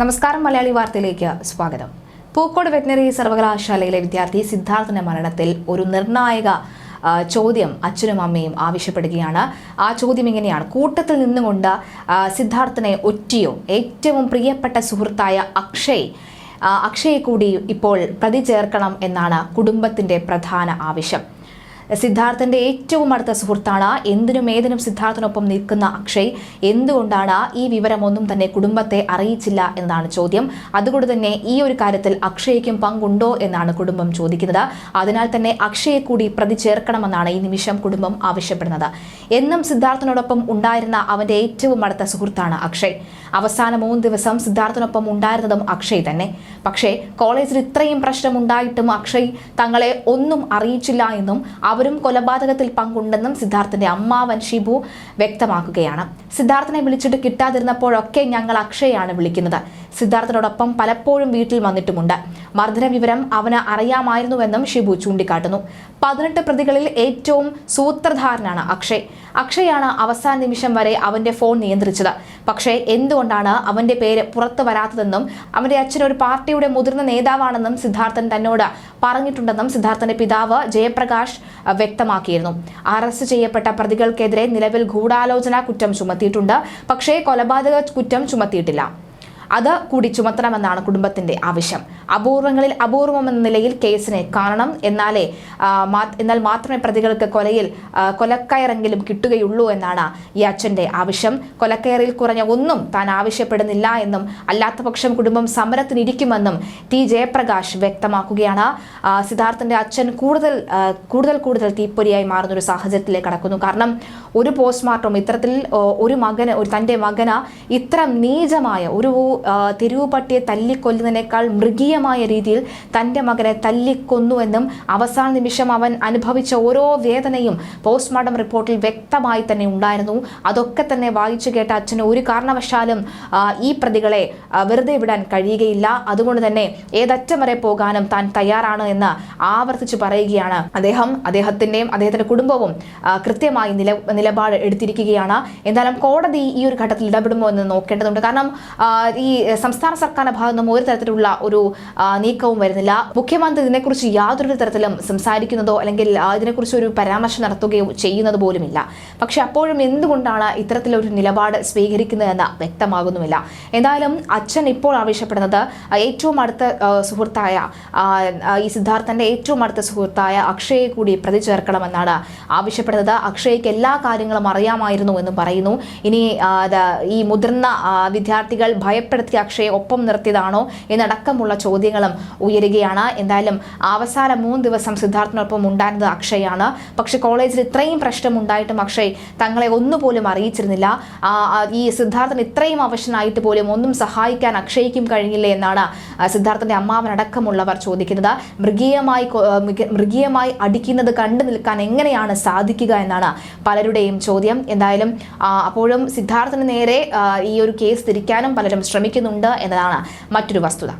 നമസ്കാരം മലയാളി വാർത്തയിലേക്ക് സ്വാഗതം. പൂക്കോട് വെറ്റിനറി സർവകലാശാലയിലെ വിദ്യാർത്ഥി സിദ്ധാർത്ഥന്റെ മരണത്തിൽ ഒരു നിർണായക ചോദ്യം അച്ഛനും അമ്മയും ആവശ്യപ്പെടുകയാണ്. ആ ചോദ്യം ഇങ്ങനെയാണ്. കൂട്ടത്തിൽ നിന്നുകൊണ്ട് സിദ്ധാർത്ഥനെ ഒറ്റിയോ ഏറ്റവും പ്രിയപ്പെട്ട സുഹൃത്തായ അക്ഷയ് അക്ഷയെ കൂടി ഇപ്പോൾ പ്രതി ചേർക്കണം എന്നാണ് കുടുംബത്തിന്റെ പ്രധാന ആവശ്യം. സിദ്ധാർത്ഥന്റെ ഏറ്റവും അടുത്ത സുഹൃത്താണ്. എന്തിനും ഏതിനും സിദ്ധാർത്ഥനൊപ്പം നിൽക്കുന്ന അക്ഷയ്. എന്തുകൊണ്ടാണ് ഈ വിവരമൊന്നും തന്നെ കുടുംബത്തെ അറിയിച്ചില്ല എന്നാണ് ചോദ്യം. അതുകൊണ്ട് തന്നെ ഈ ഒരു കാര്യത്തിൽ അക്ഷയ്ക്കും പങ്കുണ്ടോ എന്നാണ് കുടുംബം ചോദിക്കുന്നത്. അതിനാൽ തന്നെ അക്ഷയെ കൂടി പ്രതി ചേർക്കണമെന്നാണ് ഈ നിമിഷം കുടുംബം ആവശ്യപ്പെടുന്നത്. എന്നും സിദ്ധാർത്ഥനോടൊപ്പം ഉണ്ടായിരുന്ന അവന്റെ ഏറ്റവും അടുത്ത സുഹൃത്താണ് അക്ഷയ്. അവസാന മൂന്ന് ദിവസം സിദ്ധാർത്ഥനൊപ്പം ഉണ്ടായിരുന്നതും അക്ഷയ് തന്നെ. പക്ഷേ കോളേജിൽ ഇത്രയും പ്രശ്നമുണ്ടായിട്ടും അക്ഷയ് തങ്ങളെ ഒന്നും അറിയിച്ചില്ല എന്നും അവരും കൊലപാതകത്തിൽ പങ്കുണ്ടെന്നും സിദ്ധാർത്ഥന്റെ അമ്മാവൻ ഷിബു വ്യക്തമാക്കുകയാണ്. സിദ്ധാർത്ഥനെ വിളിച്ചിട്ട് കിട്ടാതിരുന്നപ്പോഴൊക്കെ ഞങ്ങൾ അക്ഷയാണ് വിളിക്കുന്നത്. സിദ്ധാർത്ഥനോടൊപ്പം പലപ്പോഴും വീട്ടിൽ വന്നിട്ടുമുണ്ട്. മർദ്ദന വിവരം അവന് അറിയാമായിരുന്നുവെന്നും ഷിബു ചൂണ്ടിക്കാട്ടുന്നു. പതിനെട്ട് പ്രതികളിൽ ഏറ്റവും സൂത്രധാരനാണ് അക്ഷയ്. അക്ഷയാണ് അവസാന നിമിഷം വരെ അവന്റെ ഫോൺ നിയന്ത്രിച്ചത്. പക്ഷേ എന്തുകൊണ്ടാണ് അവന്റെ പേര് പുറത്തു വരാത്തതെന്നും അവന്റെ അച്ഛൻ ഒരു പാർട്ടിയുടെ മുതിർന്ന നേതാവാണെന്നും സിദ്ധാർത്ഥൻ തന്നോട് പറഞ്ഞിട്ടുണ്ടെന്നും സിദ്ധാർത്ഥന്റെ പിതാവ് ജയപ്രകാശ് വ്യക്തമാക്കിയിരുന്നു. അറസ്റ്റ് ചെയ്യപ്പെട്ട പ്രതികൾക്കെതിരെ നിലവിൽ ഗൂഢാലോചന കുറ്റം ചുമത്തിയിട്ടുണ്ട്. പക്ഷേ കൊലപാതക കുറ്റം ചുമത്തിയിട്ടില്ല. അത് കൂടി ചുമത്തണമെന്നാണ് കുടുംബത്തിന്റെ ആവശ്യം. അപൂർവങ്ങളിൽ അപൂർവമെന്ന നിലയിൽ കേസിനെ കാണണം എന്നാലേ എന്നാൽ മാത്രമേ പ്രതികൾക്ക് കൊലയിൽ കൊലക്കയറെങ്കിലും കിട്ടുകയുള്ളൂ എന്നാണ് ഈ അച്ഛന്റെ ആവശ്യം. കൊലക്കയറിൽ കുറഞ്ഞ ഒന്നും താൻ ആവശ്യപ്പെടുന്നില്ല എന്നും അല്ലാത്ത പക്ഷം കുടുംബം സമരത്തിനിരിക്കുമെന്നും ടി. ജയപ്രകാശ് വ്യക്തമാക്കുകയാണ്. സിദ്ധാർത്ഥന്റെ അച്ഛൻ കൂടുതൽ കൂടുതൽ കൂടുതൽ തീപ്പൊരിയായി മാറുന്ന ഒരു സാഹചര്യത്തിലേക്ക് കടക്കുന്നു. കാരണം ഒരു പോസ്റ്റ്മോർട്ടം ഇത്തരത്തിൽ ഒരു മകന് ഒരു തന്റെ മകന് ഇത്ര നീചമായ ഒരു ആ, തെരുവ് പട്ടിയെ തല്ലിക്കൊല്ലുന്നതിനേക്കാൾ മൃഗീയമായ രീതിയിൽ തന്റെ മകനെ തല്ലിക്കൊന്നുവെന്നും അവസാന നിമിഷം അവൻ അനുഭവിച്ച ഓരോ വേദനയും പോസ്റ്റ്മോർട്ടം റിപ്പോർട്ടിൽ വ്യക്തമായി തന്നെ ഉണ്ടായിരുന്നു. അതൊക്കെ തന്നെ വായിച്ചു കേട്ട അച്ഛന് ഒരു കാരണവശാലും ഈ പ്രതികളെ വെറുതെ വിടാൻ കഴിയുകയില്ല. അതുകൊണ്ട് തന്നെ ഏതറ്റം വരെ പോകാനും താൻ തയ്യാറാണ് എന്ന് ആവർത്തിച്ച് പറയുകയാണ്. അദ്ദേഹം അദ്ദേഹത്തിന്റെയും അദ്ദേഹത്തിന്റെ കുടുംബവും കൃത്യമായി നില നിലപാട് എടുത്തിരിക്കുകയാണ്. എന്തായാലും കോടതി ഈ ഒരു ഘട്ടത്തിൽ ഇടപെടുമോ എന്ന് നോക്കേണ്ടതുണ്ട്. കാരണം ഈ സംസ്ഥാന സർക്കാരിന്റെ ഭാഗത്തു നിന്നും ഒരു തരത്തിലുള്ള ഒരു നീക്കവും വരുന്നില്ല. മുഖ്യമന്ത്രി ഇതിനെക്കുറിച്ച് യാതൊരു തരത്തിലും സംസാരിക്കുന്നതോ അല്ലെങ്കിൽ ഇതിനെക്കുറിച്ച് ഒരു പരാമർശം നടത്തുകയോ ചെയ്യുന്നത് പോലുമില്ല. പക്ഷെ അപ്പോഴും എന്തുകൊണ്ടാണ് ഇത്തരത്തിലൊരു നിലപാട് സ്വീകരിക്കുന്നതെന്ന് വ്യക്തമാകുന്നുമില്ല. എന്തായാലും അച്ഛൻ ഇപ്പോൾ ആവശ്യപ്പെടുന്നത് ഏറ്റവും അടുത്ത സുഹൃത്തായ ഈ സിദ്ധാർത്ഥന്റെ ഏറ്റവും അടുത്ത സുഹൃത്തായ അക്ഷയെ കൂടി പ്രതി ചേർക്കണമെന്നാണ് ആവശ്യപ്പെടുന്നത്. അക്ഷയ്ക്ക് എല്ലാ കാര്യങ്ങളും അറിയാമായിരുന്നു എന്ന് പറയുന്നു. ഇനി ഈ മുതിർന്ന വിദ്യാർത്ഥികൾ വിദ്യാർത്ഥികൾ ഭയപ്പെടുത്തിയ അക്ഷയെ ഒപ്പം നിർത്തിയതാണോ എന്നടക്കമുള്ള ചോദ്യങ്ങളും ഉയരുകയാണ്. എന്തായാലും അവസാന മൂന്ന് ദിവസം സിദ്ധാർത്ഥിനൊപ്പം ഉണ്ടായിരുന്നത് അക്ഷയാണ്. പക്ഷേ കോളേജിൽ ഇത്രയും പ്രശ്നം ഉണ്ടായിട്ടും അക്ഷയ് തങ്ങളെ ഒന്നുപോലും അറിയിച്ചിരുന്നില്ല. ഈ സിദ്ധാർത്ഥൻ ഇത്രയും അവശനായിട്ട് പോലും ഒന്നും സഹായിക്കാൻ അക്ഷയ്ക്കും കഴിഞ്ഞില്ല എന്നാണ് സിദ്ധാർത്ഥന്റെ അമ്മാവനടക്കമുള്ളവർ ചോദിക്കുന്നത്. മൃഗീയമായി മൃഗീയമായി അടിക്കുന്നത് കണ്ടു നിൽക്കാൻ എങ്ങനെയാണ് സാധിക്കുക എന്നാണ് പലരുടെയും ചോദ്യം. എന്തായാലും അപ്പോഴും സിദ്ധാർത്ഥന് നേരെ ഈ ഒരു കേസ് തിരിക്കാനും പലരും ശ്രമിക്കുന്നുണ്ട് എന്നതാണ് മറ്റൊരു വസ്തുത.